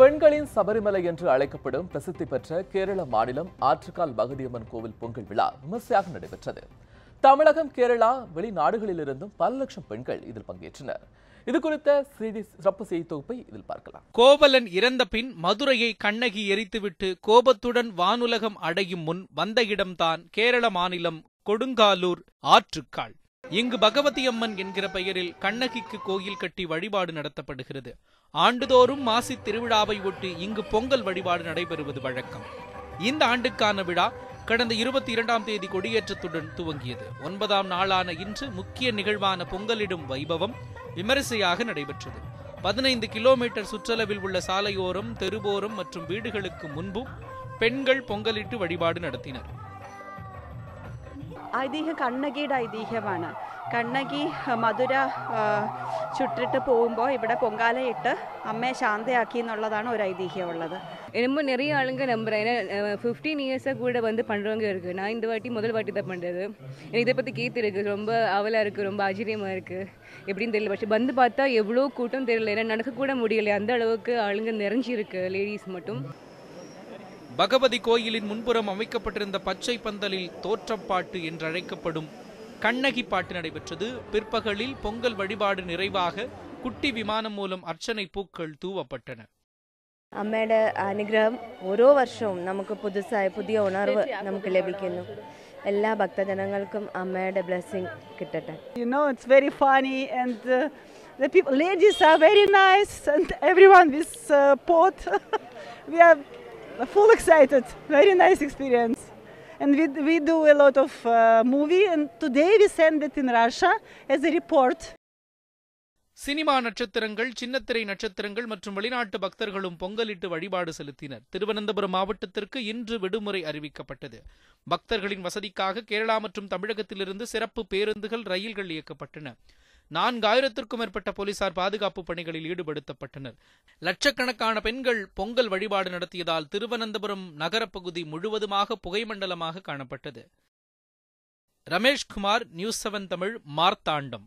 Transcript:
பெண்களின் சபரிமலை என்று அழைக்கப்படும் பிரசித்தி பெற்ற கேரள மாநிலம் ஆற்றுக்கால் பகுதியம்மன் கோவில் பொங்கல் விழா விமர்சையாக நடைபெற்றது. தமிழகம் கேரளா வெளிநாடுகளிலிருந்தும் பல லட்சம் பெண்கள் இதில் பங்கேற்றனர். இது குறித்த சிறப்பு செய்தி தொகுப்பை இதில் பார்க்கலாம். கோவலன் இறந்த பின் மதுரையை கண்ணகி எரித்துவிட்டு கோபத்துடன் வானுலகம் அடையும் முன் வந்த இடம்தான் கேரள மாநிலம் கொடுங்காலூர் ஆற்றுக்கால். இங்கு பகவதி அம்மன் என்கிற பெயரில் கண்ணகிக்கு கோயில் கட்டி வழிபாடு நடத்தப்படுகிறது. ஆண்டுதோறும் மாசி திருவிழாவை ஒட்டி இங்கு பொங்கல் வழிபாடு நடைபெறுவது வழக்கம். இந்த ஆண்டுக்கான விழா கடந்த இருபத்தி இரண்டாம் தேதி கொடியேற்றத்துடன் துவங்கியது. ஒன்பதாம் நாளான இன்று முக்கிய நிகழ்வான பொங்கலிடும் வைபவம் விமரிசையாக நடைபெற்றது. பதினைந்து கிலோமீட்டர் சுற்றளவில் உள்ள சாலையோரம் தெருவோரம் மற்றும் வீடுகளுக்கு முன்பும் பெண்கள் பொங்கலிட்டு வழிபாடு நடத்தினர். ഐതിഹ്യം കണ്ണകിയുടെ ഐതിഹ്യമാണ് കണ്ണകി അഹ്, മധുര ആ, ചുട്ടിട്ട് പോകുമ്പോൾ ഇവിടെ പൊങ്കാലയിട്ട് അമ്മയെ ശാന്തയാക്കി എന്നുള്ളതാണ് ഒരു ഐതിഹ്യമുള്ളത് ரொம்ப நிறைய ஆளுங்க நம்புறேன் ஏன்னா ஃபிஃப்டீன் இயர்ஸாக கூட வந்து பண்ணுறவங்க இருக்குது நான் இந்த வாட்டி முதல் வாட்டி தான் பண்ணுறது எனக்கு இதை பற்றி கேத்து இருக்குது ரொம்ப ஆவலாக இருக்குது ரொம்ப ஆச்சரியமாக இருக்குது எப்படின்னு தெரியல பட் வந்து பார்த்தா எவ்வளோ கூட்டம் தெரியல ஏன்னா நடக்கக்கூட முடியல அந்த அளவுக்கு ஆளுங்க நிறைஞ்சிருக்கு லேடிஸ் மட்டும் பகவதி கோயிலின் முன்புறம் அமைக்கப்பட்டிருந்த பச்சை பந்தலில் தோற்றப்பாட்டு என்றழைக்கப்படும் கண்ணகி பாட்டு நடைபெற்றது பிற்பகலில் பொங்கல் வழிபாடு நிறைவாக குட்டி விமானம் மூலம் அர்ச்சனை பூக்கள் தூவப்பட்டன അമ്മയുടെ അനുഗ്രഹം ഓരോ വർഷവും നമുക്ക് പുതുസായ പുതിയ ഉണർവ് നമുക്ക് ലഭിക്കുന്നു എല്ലാ ഭക്തജനങ്ങൾക്കും അമ്മയുടെ ബ്ലെസ്സിങ് കിട്ടട്ടെ You know, it's very funny and uh, the people, ladies are very nice and everyone with uh, pot. we are full excited. Very nice experience. And we, we do a lot of uh, movie and today we send it in Russia as a report. Cinema நட்சத்திரங்கள் சின்னத்திரை நட்சத்திரங்கள் மற்றும் வெளிநாட்டு பக்தர்களும் பொங்கலிட்டு வழிபாடு செலுத்தினர் திருவனந்தபுரம் மாவட்டத்திற்கு இன்று விடுமுறை அறிவிக்கப்பட்டது பக்தர்களின் வசதிக்காக கேரளா மற்றும் தமிழகத்திலிருந்து சிறப்பு பேருந்துகள் ரயில்கள் இயக்கப்பட்டன நான்காயிரத்திற்கும் மேற்பட்ட போலீசார் பாதுகாப்பு பணிகளில் ஈடுபடுத்தப்பட்டனர். லட்சக்கணக்கான பெண்கள் பொங்கல் வழிபாடு நடத்தியதால் திருவனந்தபுரம் நகரப்பகுதி முழுவதுமாக புகைமண்டலமாக காணப்பட்டது. Ramesh Kumar news seven Tamil Marthandam.